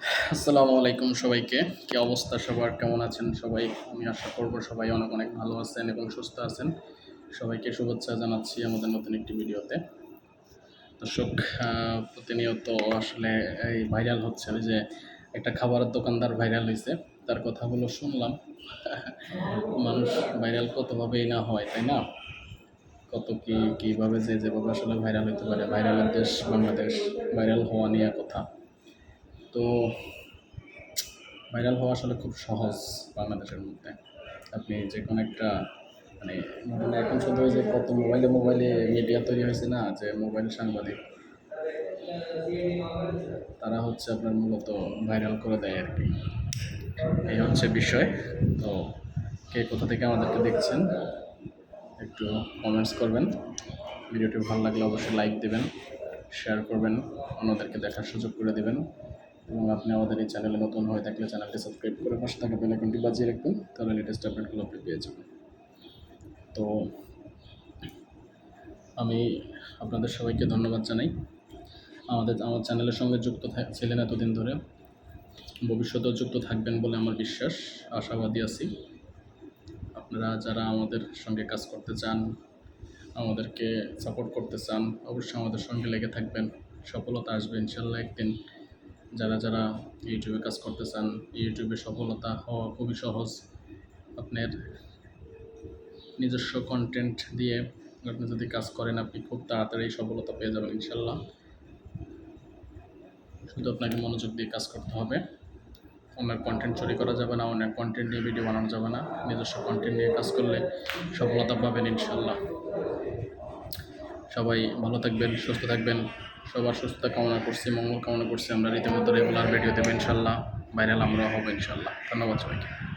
আসসালামু আলাইকুম সবাইকে। কি অবস্থা সবার? কেমন আছেন সবাই? আমি আশা করব সবাই অনেক অনেক ভালো আছেন এবং সুস্থ আছেন। সবাইকে শুভেচ্ছা জানাচ্ছি আমাদের নতুন একটি ভিডিওতে। দর্শক প্রতিনিয়ত আসলে এই ভাইরাল হচ্ছে। যে একটা খাবারের দোকানদার ভাইরাল হয়েছে তার কথাগুলো শুনলাম। মানুষ ভাইরাল কতভাবেই না হয়, তাই না? কত কি, কীভাবে যে যেভাবে আসলে ভাইরাল হতে পারে। ভাইরালের দেশ বাংলাদেশ ভাইরাল হওয়া নিয়ে কথা। তো ভাইরাল হওয়া আসলে খুব সহজ বাংলাদেশের মধ্যে। আপনি যে কোনো একটা মানে মানে এখন শুধু যে কত মোবাইলে মোবাইলে মিডিয়া তৈরি হয়েছে না, যে মোবাইল সাংবাদিক, তারা হচ্ছে আপনার মূলত ভাইরাল করে দেয় আর কি। এই হচ্ছে বিষয়। তো কে কোথা থেকে আমাদেরকে দেখছেন, একটু কমেন্টস করবেন। ভিডিওটি ভালো লাগলে অবশ্যই লাইক দেবেন শেয়ার করবেন, অন্যদেরকে দেখার সুযোগ করে দেবেন। এবং আপনি আমাদের এই চ্যানেলে নতুন হয়ে থাকলে চ্যানেলটি সাবস্ক্রাইব করে পাশে থাকা বেল আইকনটি বাজিয়ে রাখবেন, তাহলে লেটেস্ট আপডেটগুলো আপনি পেয়ে যাবেন। তো আমি আপনাদের সবাইকে ধন্যবাদ জানাই। আমাদের, আমার চ্যানেলের সঙ্গে যুক্ত ছিলেন এতদিন ধরে। ভবিষ্যতেও যুক্ত থাকবেন বলে আমার বিশ্বাস, আশাবাদী আছি। আপনারা যারা আমাদের সঙ্গে কাজ করতে চান, আমাদেরকে সাপোর্ট করতে চান, অবশ্যই আমাদের সঙ্গে লেগে থাকবেন। সফলতা আসবে ইনশাল্লাহ একদিন। যারা যারা ইউটিউবে কাজ করতে চান ইউটিউবে সফলতা হওয়া খুবই সহজ। আপনার নিজস্ব কন্টেন্ট দিয়ে আপনি যদি কাজ করেন, আপনি খুব তাড়াতাড়ি সফলতা পেয়ে যাবেন, ইনশাল্লাহ। শুধু আপনাকে মনোযোগ দিয়ে কাজ করতে হবে। অন্যের কন্টেন্ট চুরি করা যাবে না, অন্যের কন্টেন্ট নিয়ে ভিডিও বানানো যাবে না। নিজস্ব কন্টেন্ট নিয়ে কাজ করলে সফলতা পাবেন, ইনশাল্লাহ। সবাই ভালো থাকবেন, সুস্থ থাকবেন। সবার সুস্থতা কামনা করছি, মঙ্গল কামনা করছি। আমরা রীতিমতো রেগুলার ভিডিও দেবো ইনশাল্লাহ। ভাইরাল আমরা হব ইনশাল্লাহ। ধন্যবাদ সবাইকে।